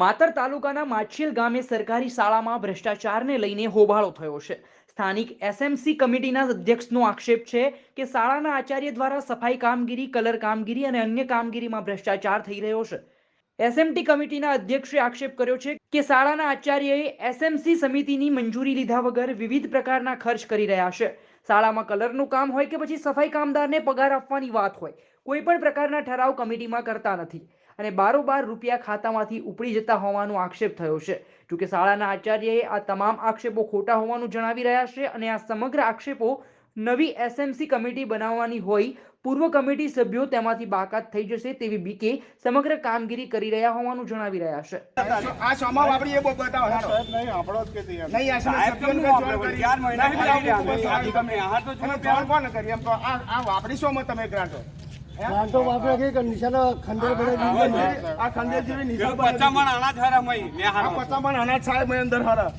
માતર તાલુકાના માછીલ ગામે સરકારી શાળામાં ભ્રષ્ટાચારને લઈને હોબાળો થયો છે. સ્થાનિક એસએમસી કમિટીના અધ્યક્ષનો આક્ષેપ છે કે શાળાના આચાર્ય દ્વારા સફાઈ કામગીરી, કલર કામગીરી અને અન્ય કામગીરીમાં ભ્રષ્ટાચાર થઈ રહ્યો છે. એસએમટી કમિટીના અધ્યક્ષે આક્ષેપ કર્યો છે કે શાળાના આચાર્યએ એસએમસી સમિતિની મંજૂરી લીધા વગર વિવિધ પ્રકારના ખર્ચ કરી રહ્યા છે. શાળામાં કલરનું કામ હોય કે પછી સફાઈ કામદારને પગાર આપવાની વાત હોય, કોઈ પણ પ્રકારના ઠરાવ કમિટીમાં કરતા નથી. અને બારોબાર રૂપિયા ખાતામાંથી ઉપડી જતા હોવાનો આક્ષેપ થયો છે જોકે શાળાના આચાર્યએ આ તમામ આક્ષેપો ખોટા હોવાનું જણાવી રહ્યા છે અને આ સમગ્ર આક્ષેપો નવી એસએમસી કમિટી બનાવવાની હોય પૂર્વ કમિટી સભ્યો તેમાંથી બાકાત થઈ જશે તેવી બીકે સમગ્ર કામગીરી કરી રહ્યા હોવાનું જણાવી રહ્યા છે આ સોમાં વાપરી એ બતાવો હાલો. નહીં આપણો જ કે નહીં આ સાહેબ સભ્યોને આપણે કરી. મહિના નહીં, રહ્યા. બસ સાહેબ તો અને જુઓ કોણ કરી એમ તો આ આ વાપરી શોમાં તમે ગ્રાન્ટો વાંધો વાપરે કે નિશાનો ખંડેર બનાવી આ ખંડેર જેવી નિશાન પચામણ અનાજ હારા મય, મેં આ હારો. પચામણ અનાજ સાહેબ મય અંદર હારા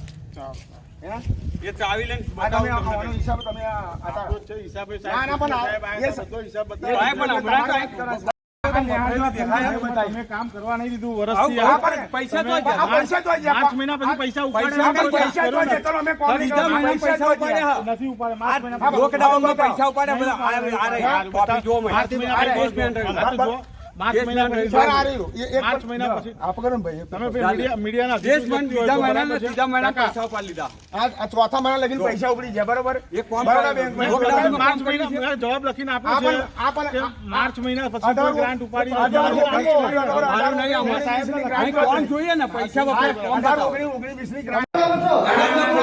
હે? એ ચાવી લઈને તમે આ આનો હિસાબ તમે આ આ છે, સાહેબ ના, ના, પણ એ હિસાબ બતાવો. સાહેબ, પણ હમણાં. તમે કામ કરવા નહીં દીધું વર્ષથી પૈસા તો પૈસા તો પાંચ મહિના પછી પૈસા ઉપાડે પૈસા તો ચલો અમે કોમ પૈસા તો ઉપાડ્યા. નથી ઉપાડે પાંચ મહિના હા, પછી. પૈસા ઉપાડ્યા આ રે, આ રે, આ હા, કોપી જુઓ મને. પાંચ મહિના પછી મહિના ભાઈ તમે મીડિયા મીડિયાના દેશ બીજા. ત્રીજા મહિના પૈસા ઉપાડી લીધા આ આ ચોથા મહિના લગીને પૈસા ઉપડી જાય બરોબર એક ફોર્મ બરોબર, ભરાયું. બેંકમાં. લોકડાઉનમાં પાંચ કામ કર્યું મહિના જવાબ લખીને આપ્યો છે આ પણ- માર્ચ મહિના પછી ગ્રાન્ટ ઉપાડી મારું નહીં, અમારા સાહેબની કોણ જોઈએ ને પૈસા વપરાય કોણ અઢાર બતાવો. ઓગણીસ, ઓગણીસ, વીસની ગ્રાન્ટ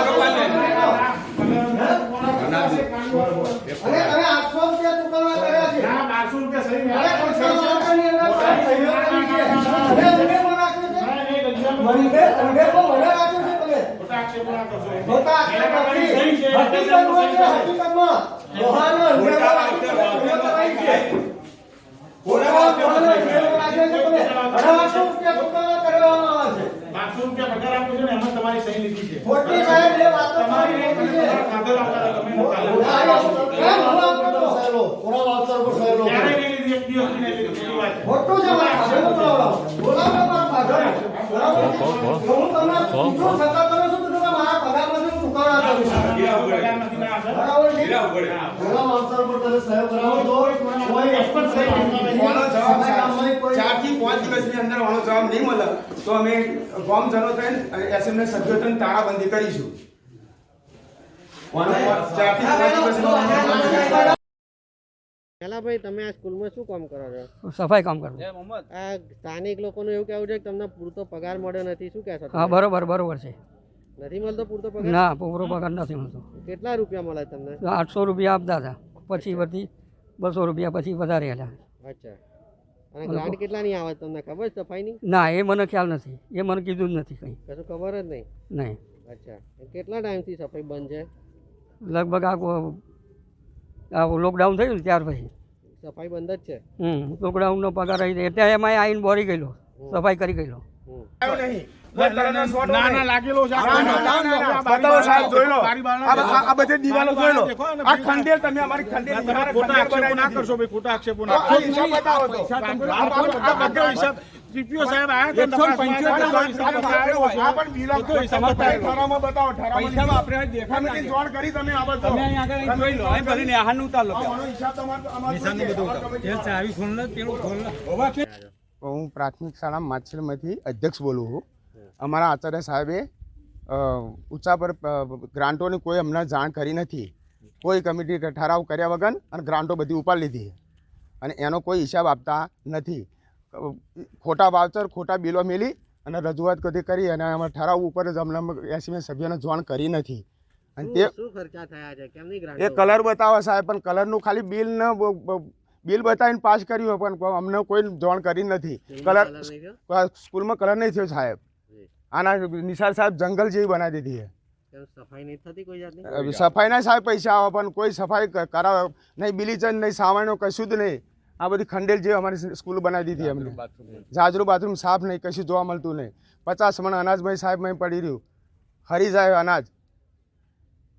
અને તમે આઠસો રૂપિયા ચૂકવવા કર્યા છે ના, 1200 રૂપિયા સહી મેં અરે આપ્યા પણ છે. સહયોગની અંદર કાંઈ સહયોગ કરી છે. હવે અંગેમાં રાખ્યું છે. ના, નહીં, ગંજામાં મંદિર અંગેમાં મને રાખ્યું છે તમે ખોટા ખોટા નથી. હકીકતમાં છે, હકીકતમાં. લોહાનો છે, સહયોગ કરાઈ છે. લોહાનો અંગેમાં છે તમે. અઢારસો રૂપિયા ચૂકવવા કરવામાં આવે છે. પાંચસો રૂપિયા પગાર આપ્યો છે ને એમાં તમારી સહી લીધી છે ખોટી સાહેબ એ વાત તમારી ખોટી છે. આપતા હતા, તમે નતા ઉડાડો. લાવ્યા. કેમ હવા કરો? પૂરા વાવતર પર સહેલો. ક્યારેય નહીં લીધી, એક દિવસ નહીં લીધી, ખોટી વાત છે. ખોટું છે મારે આગળ બોલાવો. બોલાવો મારા પાછળ. બરાબર છે? હું તમને પૂછું છતાં તમે શું કીધું કે મારા પગારમાંથી હું ચૂકવણા કરું છું. પગાર નથી ના આપતા. બરાબર છે? પૂરા વાવતર પર તમે સહયો કરાવો તો કોઈ એક્સપર્ટ સહી કરતા કોનો જવાબ સમય કામમાં કોઈ- ચારથી પાંચ દિવસની અંદર આનો જવાબ નહીં મળે. તો અમે ગોમ જનો થઈને એસએમએસ સભ્યો થઈને તાળાબંધી કરીશું. ભાઈ તમે આ સ્કૂલમાં શું કામ કરો છો? સફાઈ કામ કરવું આ સ્થાનિક લોકોનું એવું કહેવું છે કે તમને પૂરતો પગાર મળ્યો નથી શું કહેશો હા બરોબર બરોબર છે. નથી મળતો પૂરતો પગાર? ના પૂરો પગાર નથી મળતો. કેટલા રૂપિયા મળે તમને? આઠસો રૂપિયા આપતા હતા. પછી વધી બસો રૂપિયા પછી વધારે હતા અચ્છા. અને ગ્રાન્ટ કેટલાની આવે તમને ખબર છે સફાઈની? ના એ મને ખ્યાલ નથી. એ મને કીધું જ નથી કંઈ. કશું ખબર જ નહીં? નહીં. અચ્છા. કેટલા ટાઈમથી સફાઈ બંધ છે? લગભગ આ આ લોકડાઉન થયું ને ત્યાર પછી. સફાઈ બંધ જ છે? હમ લોકડાઉનનો પગાર આવી જાય. એટલે એમાં આવીને બોરી ગયેલો. સફાઈ કરી ગયેલો. હમ. નહીં. હું પ્રાથમિક શાળા માછલમાંથી અધ્યક્ષ બોલું છું. અમારા આચાર્ય સાહેબે ઊંચા પર ગ્રાન્ટોની કોઈ અમને જાણ કરી નથી. કોઈ કમિટી ઠરાવ કર્યા વગર અને ગ્રાન્ટો બધી ઉપાડી લીધી. અને એનો કોઈ હિસાબ આપતા નથી. ખોટા વાવચર ખોટા બિલો મેલી અને રજૂઆત કદી કરી અને અમે ઠરાવ ઉપર જ અમને એસી સભ્યોને જાણ કરી નથી. અને તે એ કલર બતાવો સાહેબ પણ કલરનું ખાલી બિલ ન બિલ બતાવીને પાસ કર્યું પણ અમને કોઈ જાણ કરી નથી. કલર સ્કૂલમાં કલર નહીં થયો સાહેબ. આના નિશાળ સાહેબ જંગલ જેવી બનાવી દીધી સફાઈ નહીં થતી કોઈ જાતની? છે સફાઈના સાહેબ પૈસા આવે પણ કોઈ સફાઈ કરાવે. નહીં બિલીચંદ નહીં સામાનો કશું જ નહીં. આ બધી ખંડેલ જેવી અમારી સ્કૂલ બનાવી દીધી અમને જાજરું બાથરૂમ સાફ નહીં કશું જોવા મળતું નહીં. પચાસ મણ અનાજ ભાઈ સાહેબ મેં પડી રહ્યું. હરી જાય અનાજ.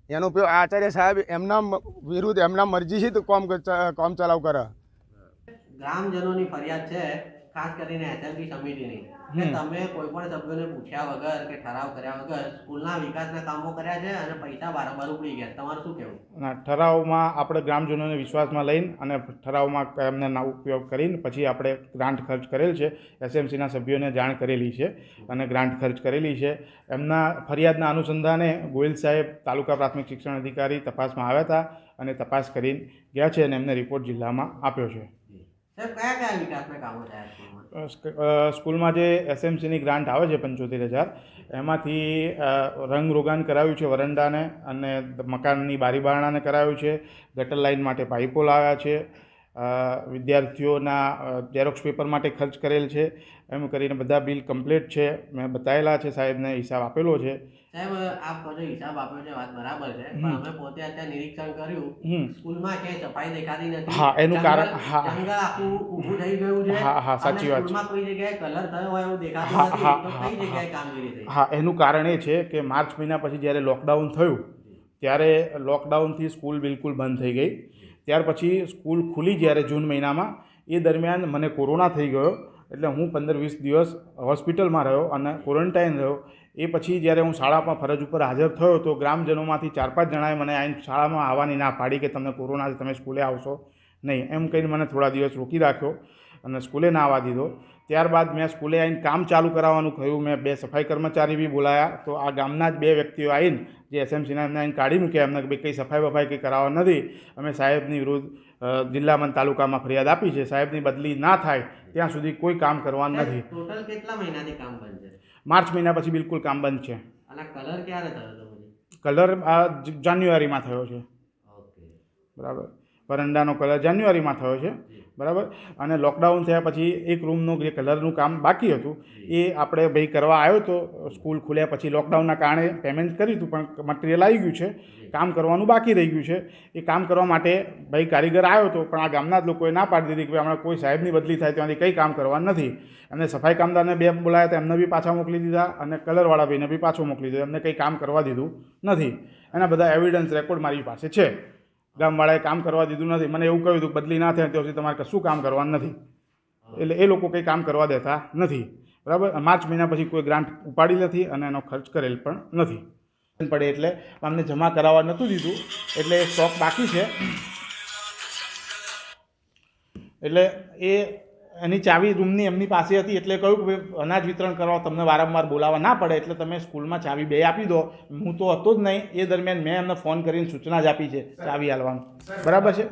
એનો ઉપયોગ આચાર્ય સાહેબ એમના વિરુદ્ધ એમના મરજીથી તો કોમ કોમ ચલાવ કરે. ગ્રામજનોની ફરિયાદ છે ખાસ કરીને એસએમસી સમિતિની તમે કોઈ પણ સભ્યોને પૂછ્યા વગર કે ઠરાવ કર્યા વગર સ્કૂલના વિકાસના કામો કર્યા છે અને પૈસા બારંબાર ઉપડી ગયા તમારું શું કહેવું? ના ઠરાવમાં આપણે ગ્રામજનોને વિશ્વાસમાં લઈને અને ઠરાવમાં એમને ઉપયોગ કરીને પછી આપણે ગ્રાન્ટ ખર્ચ કરેલ છે. એસએમસીના સભ્યોને જાણ કરેલી છે અને ગ્રાન્ટ ખર્ચ કરેલી છે. એમના ફરિયાદના અનુસંધાને ગોયલ સાહેબ તાલુકા પ્રાથમિક શિક્ષણ અધિકારી તપાસમાં આવ્યા હતા અને તપાસ કરીને ગયા છે અને એમને રિપોર્ટ જિલ્લામાં આપ્યો છે. સ્કૂલમાં જે એસએમસીની ગ્રાન્ટ આવે છે પંચોતેર હજાર, એમાંથી રંગરોગાન રંગ રોગાન કરાવ્યું છે વરંડાને અને મકાનની બારી બારણાને કરાવ્યું છે, ગટર લાઇન માટે પાઇપો લાવ્યા છે વિદ્યાર્થીઓના ઝેરોક્ષ પેપર માટે ખર્ચ કરેલ છે. એમ કરીને બધા બિલ કમ્પ્લીટ છે. મેં બતાવેલા છે સાહેબને હિસાબ આપેલો છે. સાહેબ આપ કહો હિસાબ આપ્યો છે વાત બરાબર છે. પણ અમે પોતે અત્યારે નિરીક્ષણ કર્યું. સ્કૂલમાં કે સફાઈ દેખાતી નથી. હા, એનું કારણ- હા. જંગલ આખું ઊભું થઈ ગયું છે. હા, હા, સાચી વાત છે. સ્કૂલમાં કોઈ જગ્યાએ કલર થયો હોય એવું દેખાતું નથી તો કઈ જગ્યાએ કામગીરી થઈ? હા એનું કારણ એ છે કે માર્ચ મહિના પછી જ્યારે લોકડાઉન થયું ત્યારે લોકડાઉનથી સ્કૂલ બિલકુલ બંધ થઈ ગઈ. ત્યાર પછી સ્કૂલ ખુલી જ્યારે જૂન મહિનામાં, એ દરમિયાન મને કોરોના થઈ ગયો. એટલે હું પંદર વીસ દિવસ હોસ્પિટલમાં રહ્યો અને ક્વોરન્ટાઇન રહ્યો. એ પછી જ્યારે હું શાળામાં ફરજ ઉપર હાજર થયો, તો ગ્રામજનોમાંથી ચાર પાંચ જણાએ મને આવીને શાળામાં આવવાની ના પાડી કે તમને કોરોના છે, તમે સ્કૂલે આવશો નહીં. એમ કહીને મને થોડા દિવસ રોકી રાખ્યો. અને સ્કૂલે ના આવવા દીધો. ત્યારબાદ મેં સ્કૂલે આવીને કામ ચાલુ કરાવવાનું કહ્યું. મેં બે સફાઈ કર્મચારી બી બોલાયા. તો આ ગામના જ બે વ્યક્તિઓ આવીને જે એસએમસીના એમને આવીને કાઢી મૂક્યા. એમને કે ભાઈ કંઈ સફાઈ બફાઈ કંઈ કરાવવા નથી. અમે સાહેબની વિરુદ્ધ જિલ્લામાં તાલુકામાં ફરિયાદ આપી છે. સાહેબની બદલી ના થાય ત્યાં સુધી કોઈ કામ કરવાનું નથી. ટોટલ કેટલા મહિનાથી કામ બંધ છે? માર્ચ મહિના પછી બિલકુલ કામ બંધ છે. કલર ક્યારે થયો કલર આ જાન્યુઆરીમાં થયો છે. બરાબર. વરંડાનો કલર જાન્યુઆરીમાં થયો છે. બરાબર? અને લોકડાઉન થયા પછી એક રૂમનું જે કલરનું કામ બાકી હતું એ આપણે ભાઈ કરવા આવ્યો હતો સ્કૂલ ખુલ્યા પછી લોકડાઉનના કારણે પેમેન્ટ કર્યું હતું પણ મટીરિયલ આવી ગયું છે. કામ કરવાનું બાકી રહી ગયું છે. એ કામ કરવા માટે ભાઈ કારીગર આવ્યો હતો પણ આ ગામના જ લોકોએ ના પાડી દીધી કે ભાઈ હમણાં કોઈ સાહેબની બદલી થાય ત્યાંથી કંઈ કામ કરવાનું નથી. અને સફાઈ કામદારને બે બોલાયા હતા એમને બી પાછા મોકલી દીધા અને કલરવાળા ભાઈને બી પાછો મોકલી દીધો. એમને કંઈ કામ કરવા દીધું નથી. એના બધા એવિડન્સ રેકોર્ડ મારી પાસે છે. ગામવાળાએ કામ કરવા દીધું નથી. મને એવું કહ્યું હતું, બદલી ના થાય ત્યાં સુધી તમારે કશું કામ કરવાનું નથી. એટલે એ લોકો કંઈ કામ કરવા દેતા નથી. બરાબર? માર્ચ મહિના પછી કોઈ ગ્રાન્ટ ઉપાડી નથી અને એનો ખર્ચ કરેલ પણ નથી. પડે એટલે અમને જમા કરાવવા નહોતું દીધું. એટલે એ સ્ટોક બાકી છે. એટલે એ એની ચાવી રૂમની એમની પાસે હતી એટલે કહ્યું કે ભાઈ, અનાજ વિતરણ કરવા તમને વારંવાર બોલાવવા ના પડે એટલે તમે સ્કૂલમાં ચાવી બે આપી દો. હું તો હતો જ નહીં. એ દરમિયાન મેં એમને ફોન કરીને સૂચના જ આપી છે ચાવી હાલવાનું બરાબર છે?